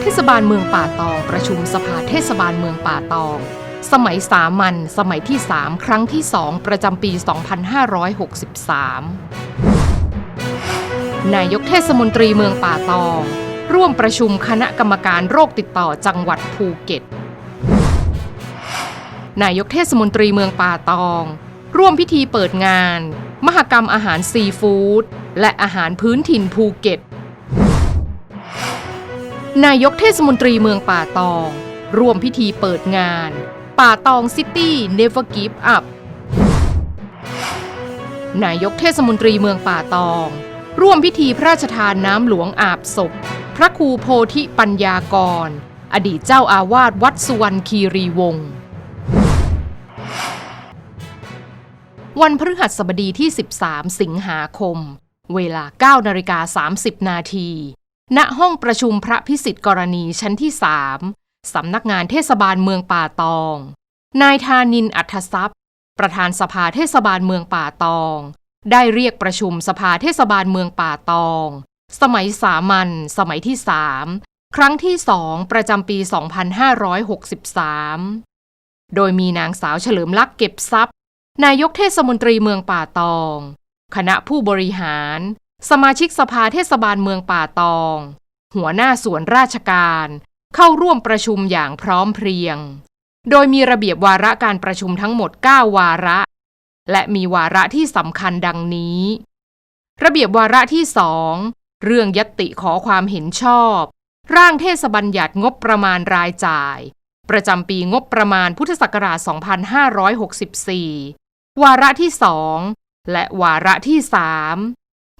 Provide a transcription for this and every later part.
เทศบาลเมืองป่าตองประชุมสภาเทศบาลเมืองป่าตอง สมัยสามัญสมัยที่ 3 ครั้งที่ 2 ประจำปี 2563 นายกเทศมนตรีเมืองป่าตอง ร่วมประชุมคณะกรรมการโรคติดต่อจังหวัดภูเก็ต นายกเทศมนตรีเมืองป่าตอง ร่วมพิธีเปิดงาน มหกรรมอาหารซีฟู้ดและอาหารพื้นถิ่นภูเก็ต นายกเทศมนตรีเมืองป่าตอง ร่วมพิธีเปิดงาน ป่าตองซิตี้ Never Give Up นายกเทศมนตรีเมืองป่าตอง ร่วมพิธีพระราชทานน้ำหลวงอาบศพ พระครูโพธิปัญญากร อดีตเจ้าอาวาสวัดสุวรรณคีรีวงศ์วันพฤหัสบดีที่ 13 สิงหาคม เวลา 9นาฬิกา30 นาที ณห้องประชุมพระพิสิทธิ์กรณีชั้นที่3สำนักงานเทศบาลเมืองป่าตอง นายธานินอัธทรัพย์ ประธานสภาเทศบาลเมืองป่าตอง ได้เรียกประชุมสภาเทศบาลเมืองป่าตอง สมัยสามัญสมัยที่3ครั้งที่2ประจำปี 2563 โดยมีนางสาวเฉลิมลักษณ์เก็บทรัพย์ นายกเทศมนตรีเมืองป่าตอง คณะผู้บริหาร สมาชิกสภาเทศบาลเมืองป่าตอง หัวหน้าส่วนราชการ เข้าร่วมประชุมอย่างพร้อมเพรียง โดยมีระเบียบวาระการประชุมทั้งหมด 9 วาระ และมีวาระที่สำคัญดังนี้ ระเบียบวาระที่สองเรื่องยติขอความเห็นชอบ ร่างเทศบัญญัติงบประมาณรายจ่าย ประจำปีงบประมาณพุทธศักราช 2564 วาระที่สองและวาระที่สาม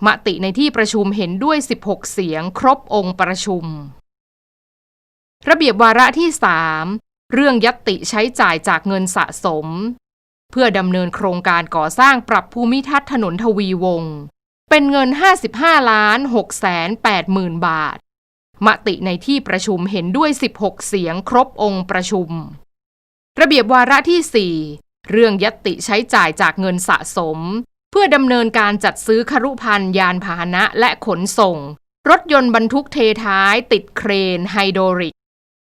มติในที่ประชุมเห็นด้วย 16 เสียงครบองค์ประชุม ระเบียบวาระที่สามเรื่องยัตติใช้จ่ายจากเงินสะสม เพื่อดำเนินโครงการก่อสร้างปรับภูมิทัศน์ถนนทวีวงศ์เป็นเงิน 55 ล้าน6แสน8หมื่นบาท มติในที่ประชุมเห็นด้วย 16 เสียงครบองค์ประชุม ระเบียบวาระที่ 4 เรื่องยัตติใช้จ่ายจากเงินสะสม พื่อดำเนินการจัดซื้อครุภัณฑ์ยานพาหนะและขนส่ง รถยนต์บรรทุกเทท้ายติดเครนไฮโดริก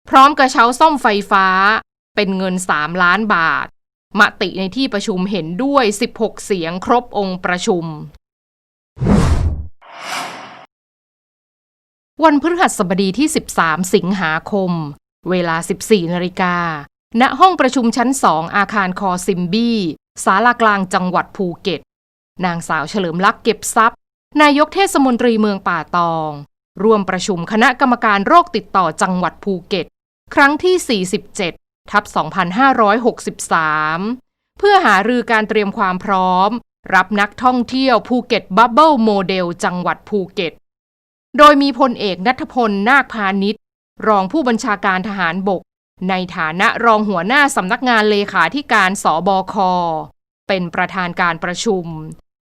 พร้อมกระเช้าซ่อมไฟฟ้า เป็นเงิน 3 ล้านบาท มติในที่ประชุมเห็นด้วย 16 เสียงครบองค์ประชุม วันพฤหัสบดีที่ 13 สิงหาคม เวลา 14 นาฬิกา ณ ห้องประชุมชั้น 2 อาคารคอซิมบี้ศาลากลางจังหวัดภูเก็ต นางสาวเฉลิมลักษณ์เก็บทรัพย์ นายกเทศมนตรีเมืองป่าตอง ร่วมประชุมคณะกรรมการโรคติดต่อจังหวัดภูเก็ต ครั้งที่ 47 ทับ 2563 เพื่อหารือการเตรียมความพร้อม รับนักท่องเที่ยวภูเก็ตบับเบิลโมเดลจังหวัดภูเก็ต โดยมีพลเอกนัทพลนาคพาณิชย์รองผู้บัญชาการทหารบก ในฐานะรองหัวหน้าสำนักงานเลขาธิการสบค เป็นประธานการประชุม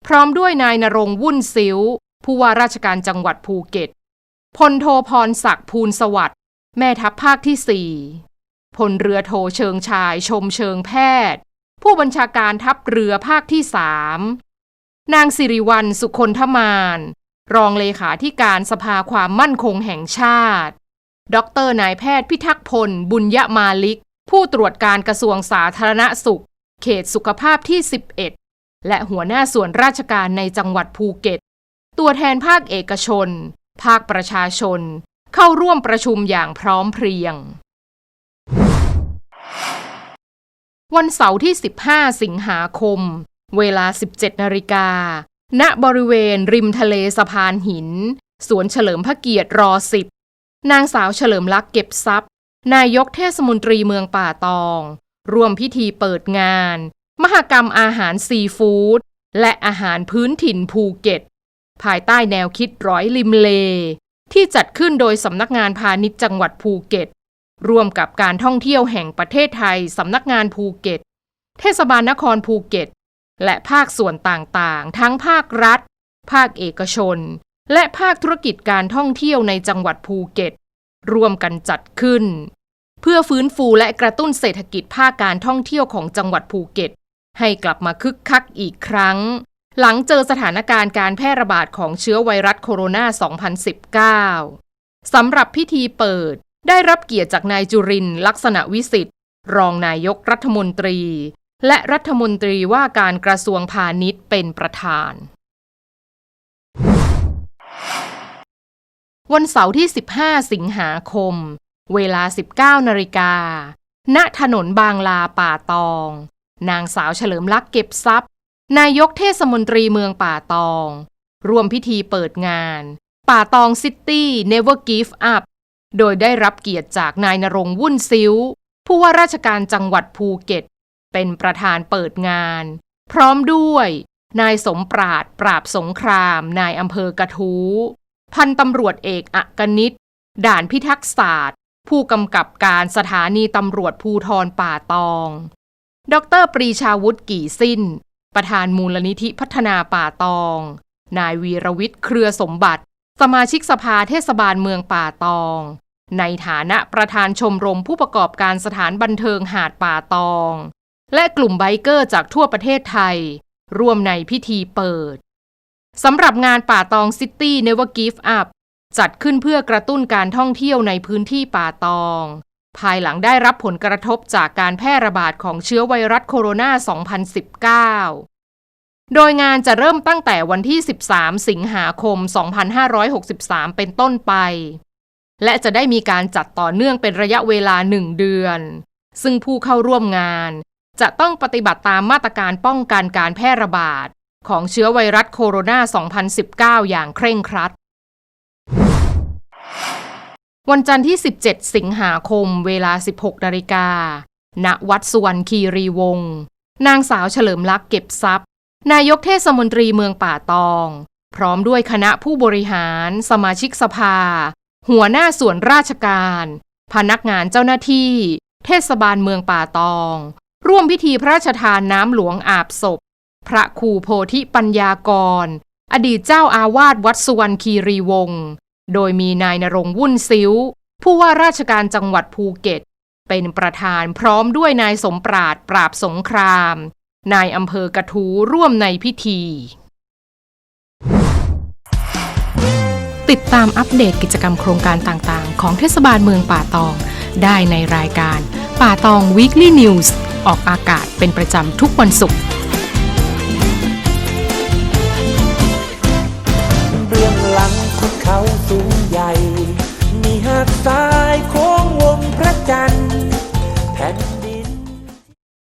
พร้อมด้วยนายนรงวุ่นซิวผู้ว่าราชการจังหวัดภูเก็ตพลโทพรศักดิ์ภูลสวัสดิ์แม่ทัพภาคที่4พลเรือโทเชิงชายชมเชิงแพทย์ ผู้บัญชาการทัพเรือภาคที่3นางสิริวัลสุคนธมาน รองเลขาธิการสภาความมั่นคงแห่งชาติ ดรนายแพทย์พิทักษ์พล บุญยมาลิก ผู้ตรวจการกระทรวงสาธารณสุข เขตสุขภาพที่11 และหัวหน้าส่วนราชการในจังหวัดภูเก็ต ตัวแทนภาคเอกชน ภาคประชาชน เข้าร่วมประชุมอย่างพร้อมเพรียง วันเสาร์ที่ 15 สิงหาคม เวลา 17 นาฬิกา ณ บริเวณริมทะเลสะพานหิน สวนเฉลิมพระเกียรติรอสิบนางสาวเฉลิมลักษ์เก็บทรัพย์ นายกเทศมนตรีเมืองป่าตอง ร่วมพิธีเปิดงาน มหกรรมอาหารซีฟู้ดและอาหารพื้นถิ่นภูเก็ต ภายใต้แนวคิดร้อยริมเล ที่จัดขึ้นโดยสำนักงานพาณิชย์จังหวัดภูเก็ต ร่วมกับการท่องเที่ยวแห่งประเทศไทยสำนักงานภูเก็ต เทศบาลนครภูเก็ต และภาคส่วนต่างๆ ทั้งภาครัฐ ภาคเอกชน และภาคธุรกิจการท่องเที่ยวในจังหวัดภูเก็ต ร่วมกันจัดขึ้น เพื่อฟื้นฟูและกระตุ้นเศรษฐกิจภาคการท่องเที่ยวของจังหวัดภูเก็ต ให้กลับมาคึกคักอีกครั้ง หลังเจอสถานการณ์การแพร่ระบาดของเชื้อไวรัสโคโรนา 2019 สำหรับพิธีเปิดได้รับเกียรติจากนายจุรินทร์ลักษณะวิสิทธิ์ รองนายกรัฐมนตรี และรัฐมนตรีว่าการกระทรวงพาณิชย์เป็นประธาน วันเสาร์ที่ 15 สิงหาคม เวลา 19นาฬิกาณถนนบางลาป่าตอง นางสาวเฉลิมลักษณ์เก็บทรัพย์ นายกเทศมนตรีเมืองป่าตอง ร่วมพิธีเปิดงาน ป่าตองซิตี้ Never Give Up โดยได้รับเกียรติจากนายนรงวุ่นซิ้ว ผู้ว่าราชการจังหวัดภูเก็ต เป็นประธานเปิดงาน พร้อมด้วย นายสมปราดปราบสงคราม นายอำเภอกระทู้ พันตำรวจเอกอักนิตด่านพิทักษ์ศาสตร์ ผู้กำกับการสถานีตำรวจภูทรป่าตอง ดรปรีชาวุฒิกี่สิ้น ประธานมูลนิธิพัฒนาป่าตอง นายวีรวิทย์เครือสมบัติ สมาชิกสภาเทศบาลเมืองป่าตอง ในฐานะประธานชมรมผู้ประกอบการสถานบันเทิงหาดป่าตอง และกลุ่มไบเกอร์จากทั่วประเทศไทย ร่วมในพิธีเปิดสำหรับงานป่าตองซิตี้ Never Give Up จัดขึ้นเพื่อกระตุ้นการท่องเที่ยวในพื้นที่ป่าตอง ภายหลังได้รับผลกระทบจากการแพร่ระบาดของเชื้อไวรัสโคโรนา 2019 โดยงานจะเริ่มตั้งแต่วันที่ 13 สิงหาคม 2563 เป็นต้นไป และจะได้มีการจัดต่อเนื่องเป็นระยะเวลา 1 เดือน ซึ่งผู้เข้าร่วมงาน จะต้องปฏิบัติตามมาตรการป้องกันการแพร่ระบาดของเชื้อไวรัสโคโรนา 2019 อย่างเคร่งครัด วันจันทร์ที่ 17 สิงหาคม เวลา 16นาฬิกา ณ วัดสุวรรณคีรีวงศ์ นางสาวเฉลิมลักษ์เก็บทรัพย์ นายกเทศมนตรีเมืองป่าตอง พร้อมด้วยคณะผู้บริหาร สมาชิกสภา หัวหน้าส่วนราชการ พนักงานเจ้าหน้าที่ เทศบาลเมืองป่าตอง ร่วมพิธีพระราชทานน้ำหลวงอาบศพ พระครูโพธิปัญญากร อดีตเจ้าอาวาสวัดสุวรรณคีรีวงศ์ โดยมีนายนรงวุ่นซิ้ว ผู้ว่าราชการจังหวัดภูเก็ต เป็นประธานพร้อมด้วยนายสมปราดปราบสงคราม นายอำเภอกระทูร่วมในพิธี ติดตามอัปเดตกิจกรรมโครงการต่างๆ ของเทศบาลเมืองป่าตอง ได้ในรายการ ป่าตอง Weekly News ออกอากาศเป็นประจำทุกวันศุกร์ สูงใหญ่ มีหาดทรายโค้งวงพระจันทร์